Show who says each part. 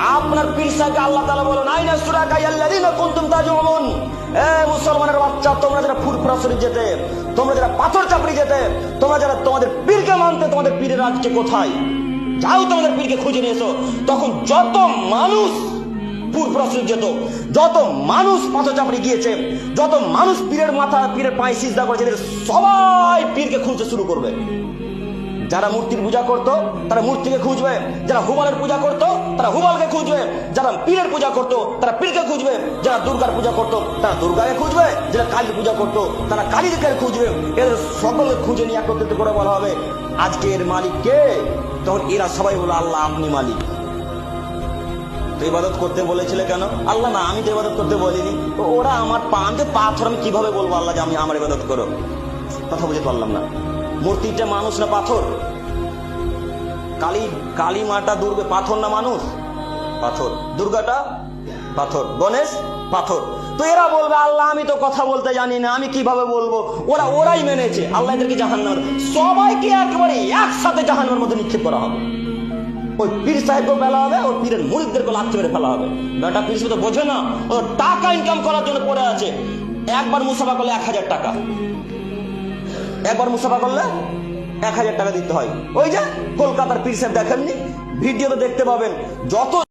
Speaker 1: আপনার পীর আল্লাহ তাআলা বলেন, আইনা সুরাকা ইয়াল্লাযিনা কুনতুম তাজুমুন এ মুসলমানের বাচ্চা, তোমরা যারা ফুরফুরা শরীফ যেতে, তোমরা যারা পাথর চাপড়ি যেতে, তোমরা যারা তোমাদের পীরকে মানতে, তোমাদের পীরের আজকে কোথায়? যাও তোমাদের পীরকে খুঁজে নিয়ে এসো। তখন যত মানুষ যেত, যত মানুষ পাথর চাপড়ি গিয়েছে, যত মানুষ পীরের মাথা, পীরের পায়ে সিজদা করেছে সবাই পীরকে খুঁজতে শুরু করবে। যারা মূর্তির পূজা করত, তারা মূর্তিকে খুঁজবে। যারা হুমালের পূজা করত, তারা হুমালকে খুঁজবে। যারা পীরের পূজা করত, তারা পীরকে খুঁজবে। যারা দুর্গার পূজা করত, তারা দুর্গাকে খুঁজবে। যারা কালী পূজা করত, তারা কালীকে খুঁজবে। এদের সকলকে খুঁজে নিয়ে একত্রিত করে বলা হবে আজকে এর মালিক কে? তখন এরা সবাই বলো আল্লাহ আপনি মালিক। তো ইবাদত করতে বলেছিলে কেন? আল্লাহ না, আমি তো ইবাদত করতে বলিনি। ওরা আমার পা পাথর, আমি কীভাবে বলব আল্লাহ যে আমি আমার ইবাদত করো? কথা বুঝতে পারলাম না। মূর্তিটা মানুষ না পাথর? কালী কালী মাটা দুর্গে পাথর না মানুষ? পাথর। দুর্গাটা পাথর। গণেশ, পাথর। তো এরা বলবে, আল্লাহ, আমি তো কথা বলতে জানি না, আমি কীভাবে বলব? ওরা, ওরাই মেনেছে। আল্লাহ এদেরকে জাহান্নাম সবাইকে একেবারে একসাথে জাহান্নামের মধ্যে নিক্ষেপ করা হবে। ওই পীর সাহেবকেও ফেলা হবে, ওই পীরের মুরিদদেরকে লাথি মেরে ফেলা হবে। বেটা, পীর সাহেব তো বোঝে না ও টাকা ইনকাম করার জন্য পড়ে আছে। একবার মুসাফা করলে এক হাজার টাকা। একবার মুসাফা করলে এক হাজার টাকা দিতে হয়। ওই যে কলকাতার পীর দেখেননি? ভিডিও তো দেখতে পাবেন যত